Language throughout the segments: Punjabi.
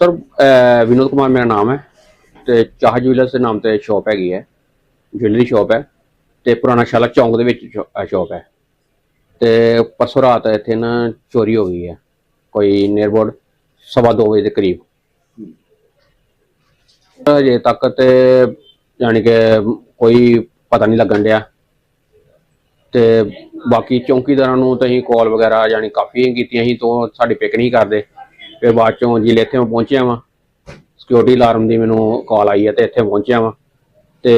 ਸਰ ਵਿਨੋਦ ਕੁਮਾਰ ਮੇਰਾ ਨਾਮ ਹੈ ਤੇ ਚਾਹ ਜੁਐਲਰਸ ਦੇ ਨਾਮ ਤੇ ਸ਼ਾਪ ਹੈਗੀ ਹੈ ਜੁਐਲਰੀ ਸ਼ਾਪ ਹੈ ਤੇ ਪੁਰਾਣਾ ਸ਼ਾਲਾ ਚੌਂਕ ਦੇ ਵਿੱਚ ਸ਼ਾਪ ਹੈ ਤੇ ਪਰਸੋਂ ਰਾਤ ਇੱਥੇ ਨਾ ਚੋਰੀ ਹੋ ਗਈ ਹੈ, ਕੋਈ ਨੀਅਰ ਅਬਾਊਟ ਸਵਾ ਦੋ ਵਜੇ ਦੇ ਕਰੀਬ। ਅਜੇ ਤੱਕ ਤੇ ਯਾਨੀ ਕਿ ਕੋਈ ਪਤਾ ਨਹੀਂ ਲੱਗਣ ਡਿਆ ਤੇ ਬਾਕੀ ਚੌਂਕੀਦਾਰਾਂ ਨੂੰ ਤਾਂ ਅਸੀਂ ਕਾਲ ਵਗੈਰਾ ਯਾਨੀ ਕਾਫੀ ਕੀਤੀਆਂ ਸੀ, ਤੋਂ ਸਾਡੀ ਪਿਕ ਨਹੀਂ ਕਰਦੇ। ਫਿਰ ਬਾਅਦ ਚੋਂ ਜਿਲੇ ਇੱਥੇ ਮੈਂ ਪਹੁੰਚਿਆ ਵਾਂ। ਸਿਕਿਉਰਿਟੀ ਅਲਾਰਮ ਦੀ ਮੈਨੂੰ ਕਾਲ ਆਈ ਹੈ ਤੇ ਇੱਥੇ ਪਹੁੰਚਿਆ ਵਾਂ। ਤੇ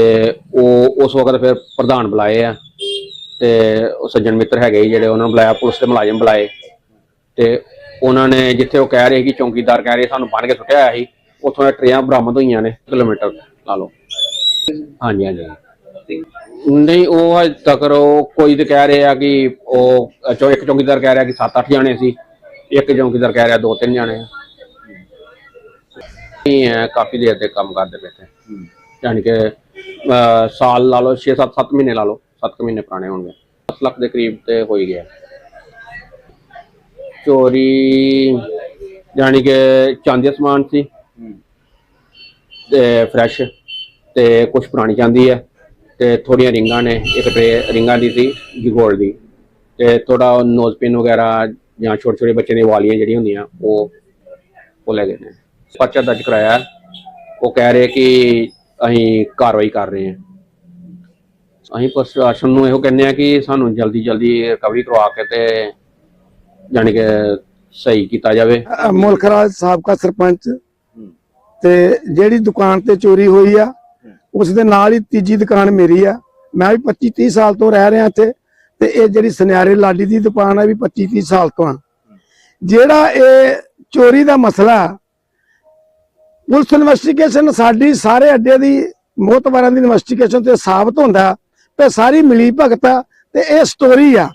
ਉਹ ਉਸ ਵਕਤ ਫਿਰ ਪ੍ਰਧਾਨ ਬੁਲਾਏ ਆ ਤੇ ਉਹ ਸੱਜਣ ਮਿੱਤਰ ਹੈਗੇ ਜਿਹੜੇ ਉਹਨਾਂ ਨੂੰ ਬੁਲਾਇਆ, ਪੁਲਿਸ ਦੇ ਮੁਲਾਜ਼ਮ ਬੁਲਾਏ। ਤੇ ਉਹਨਾਂ ਨੇ ਜਿੱਥੇ ਉਹ ਕਹਿ ਰਹੇ ਸੀ, ਚੌਂਕੀਦਾਰ ਕਹਿ ਰਹੇ ਸਾਨੂੰ ਬੰਨ ਕੇ ਸੁੱਟਿਆ ਹੋਇਆ ਸੀ। ਉੱਥੋਂ ਇਹ ਟਰੇਆਂ ਬਰਾਮਦ ਹੋਈਆਂ ਨੇ, ਕਿਲੋਮੀਟਰ ਲਾ ਲਓ। ਹਾਂਜੀ ਹਾਂਜੀ ਨਹੀਂ, ਉਹ ਅਜੇ ਤੱਕ ਉਹ ਕੋਈ ਤੇ ਕਹਿ ਰਹੇ ਆ ਕਿ ਉਹ, ਚੋ, ਇੱਕ ਚੌਕੀਦਾਰ ਕਹਿ ਰਿਹਾ ਕਿ 7-8 ਜਾਣੇ ਸੀ। ਇੱਕ ਚੌਂਕੀਦਾਰ ਕਹਿ ਰਿਹਾ ਦੋ ਤਿੰਨ ਜਾਣੇ ਆ। ਨਹੀਂ ਹੈ ਕਾਫੀ ਦੇਰ ਦੇ ਕੰਮ ਕਰਦੇ ਪਏ ਤੇ ਯਾਨੀ ਕਿ ਅਹ, ਸਾਲ ਲਾ ਲਓ 6-7 7 ਮਹੀਨੇ ਲਾ ਲਓ 7 ਮਹੀਨੇ ਪੁਰਾਣੇ ਹੋਣਗੇ। 10 ਲੱਖ ਦੇ ਕਰੀਬ ਤੇ ਹੋ ਹੀ ਗਿਆ। ਚੋਰੀ ਯਾਨੀ ਕਿ ਚਾਂਦੀ ਦਾ ਸਮਾਨ ਸੀ। ਤੇ ਫਰੈਸ਼ ਤੇ ਕੁਝ ਪੁਰਾਣੀ ਚਾਂਦੀ ਹੈ। ਤੇ ਥੋੜੀਆਂ ਰਿੰਗਾਂ ਨੇ ਇੱਕ ਟਰੇ ਰਿੰਗਾਂ ਦੀ ਸੀ ਜੀ ਗੋਲਡ ਦੀ। ਤੇ ਥੋੜਾ ਨੋਜ਼ ਪਿਨ ਵਗੈਰਾ ਜਾਂ ਛੋਟੇ ਛੋਟੇ ਬੱਚੇ ਦੀਆਂ ਵਾਲੀਆਂ ਜਿਹੜੀਆਂ ਹੁੰਦੀਆਂ ਉਹ ਉਹ ਲੈ ਗਏ ਨੇ ਪਰਚਾ ਦਰਜ ਕਰਾਇਆ। ਉਹ ਕਹਿ ਰਹੇ ਕਿ ਅਸੀਂ ਕਾਰਵਾਈ ਕਰ ਰਹੇ ਹਾਂ। ਅਸੀਂ ਪ੍ਰਸ਼ਾਸਨ ਨੂੰ ਇਹੋ ਕਹਿੰਦੇ ਆ ਕਿ ਸਾਨੂੰ ਜਲਦੀ ਜਲਦੀ ਰਿਕਵਰੀ ਕਰਵਾ ਕੇ ਤੇ ਯਾਨੀ ਕਿ ਸਹੀ ਕੀਤਾ ਜਾਵੇ। ਮੁਲਕ ਰਾਜ ਸਾਬਕਾ ਸਰਪੰਚ ਤੇ ਜਿਹੜੀ ਦੁਕਾਨ ਤੇ ਚੋਰੀ ਹੋਈ ਆ ਉਸ ਦੇ ਨਾਲ ਹੀ ਤੀਜੀ ਦੁਕਾਨ ਮੇਰੀ ਆ। ਮੈਂ ਵੀ 25 30 ਸਾਲ ਤੋਂ ਰਹਿ ਰਿਹਾ ਇੱਥੇ। ਤੇ ਇਹ ਜਿਹੜੀ ਸੁਨਿਆਰੇ ਲਾਡੀ ਦੀ ਦੁਕਾਨ ਆ ਵੀ 25 30 ਸਾਲ ਤੋਂ ਆ। ਜਿਹੜਾ ਇਹ ਚੋਰੀ ਦਾ ਮਸਲਾ, ਪੁਲਿਸ ਇਨਵੈਸਟੀਗੇਸ਼ਨ ਸਾਡੀ ਸਾਰੇ ਅੱਡੇ ਦੀ ਮੋਤਬਾਰਾਂ ਦੀ ਇਨਵੈਸਟੀਗੇਸ਼ਨ ਤੇ ਸਾਬਤ ਹੁੰਦਾ, ਤੇ ਸਾਰੀ ਮਿਲੀ ਭਗਤ ਆ, ਤੇ ਇਹ ਸਟੋਰੀ ਆ।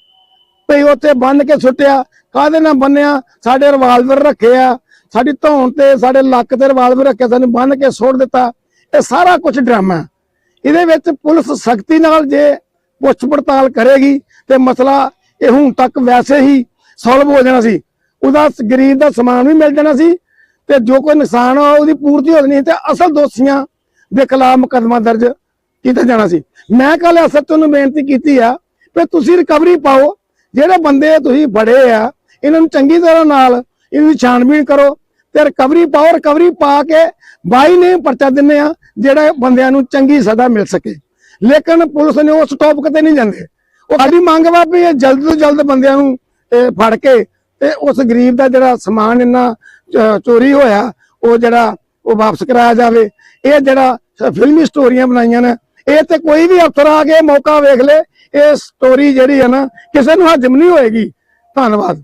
ਭਈ ਉੱਥੇ ਬੰਨ ਕੇ ਸੁੱਟਿਆ, ਕਾਹਦੇ ਨਾਲ ਬੰਨਿਆ? ਸਾਡੇ ਰਿਵਾਲਵਰ ਰੱਖੇ ਆ, ਸਾਡੀ ਧੌਣ ਤੇ, ਸਾਡੇ ਲੱਕ ਤੇ ਰਿਵਾਲਵਰ ਰੱਖਿਆ, ਸਾਨੂੰ ਬੰਨ ਕੇ ਸੁੱਟ ਦਿੱਤਾ। ਇਹ ਸਾਰਾ ਕੁਝ ਡਰਾਮਾ ਇਹਦੇ ਵਿੱਚ ਪੁਲਿਸ ਸਖਤੀ ਨਾਲ ਜੇ ਪੁੱਛ ਪੜਤਾਲ ਕਰੇਗੀ ਤੇ ਮਸਲਾ ਇਹ ਹੁਣ ਤੱਕ ਵੈਸੇ ਹੀ ਸੋਲਵ ਹੋ ਜਾਣਾ ਸੀ। ਉਹਦਾ ਗਰੀਬ ਦਾ ਸਮਾਨ ਵੀ ਮਿਲ ਜਾਣਾ ਸੀ ਤੇ ਜੋ ਕੋਈ ਨੁਕਸਾਨ ਹੋਇਆ ਉਹਦੀ ਪੂਰਤੀ ਹੋ ਜਾਣੀ ਸੀ ਤੇ ਅਸਲ ਦੋਸ਼ੀਆਂ ਦੇ ਖਿਲਾਫ ਮੁਕੱਦਮਾ ਦਰਜ ਕੀਤਾ ਜਾਣਾ ਸੀ। ਮੈਂ ਕੱਲ ਐਸਐਚਓ ਨੂੰ ਬੇਨਤੀ ਕੀਤੀ ਆ ਕਿ ਤੁਸੀਂ ਰਿਕਵਰੀ ਪਾਓ। ਜਿਹੜੇ ਬੰਦੇ ਤੁਸੀਂ ਫੜੇ ਆ, ਇਹਨਾਂ ਨੂੰ ਚੰਗੀ ਤਰ੍ਹਾਂ ਨਾਲ ਇਹਨਾਂ ਦੀ ਛਾਣਬੀਣ ਕਰੋ ਤੇ ਰਿਕਵਰੀ ਪਾਓ। ਰਿਕਵਰੀ ਪਾ ਕੇ ਬਾਈ ਨੇ ਪਰਚਾ ਦਿੰਨੇ ਆ, ਜਿਹੜਾ ਬੰਦਿਆਂ ਨੂੰ ਚੰਗੀ ਸਜ਼ਾ ਮਿਲ ਸਕੇ। ਲੇਕਿਨ ਪੁਲਿਸ ਨੇ ਉਹ ਟੌਪਿਕ ਕਿਤੇ ਨਹੀਂ ਜਾਂਦੇ। ਉਹ ਸਾਡੀ ਮੰਗ ਵਾ ਵੀ ਇਹ ਜਲਦ ਤੋਂ ਜਲਦ ਬੰਦਿਆਂ ਨੂੰ ਫੜ ਕੇ ਤੇ ਉਸ ਗਰੀਬ ਦਾ ਜਿਹੜਾ ਸਮਾਨ ਇੰਨਾ ਚੋਰੀ ਹੋਇਆ, ਉਹ ਜਿਹੜਾ ਉਹ ਵਾਪਸ ਕਰਾਇਆ ਜਾਵੇ। ਇਹ ਜਿਹੜਾ ਫਿਲਮੀ ਸਟੋਰੀਆਂ ਬਣਾਈਆਂ ਨੇ, ਇਹ ਤੇ ਕੋਈ ਵੀ ਅਫਸਰ ਆ ਕੇ ਮੌਕਾ ਵੇਖ ਲੇ, ਇਹ ਸਟੋਰੀ ਜਿਹੜੀ ਹੈ ਨਾ, ਕਿਸੇ ਨੂੰ ਹਜਮ ਨਹੀਂ ਹੋਏਗੀ। ਧੰਨਵਾਦ।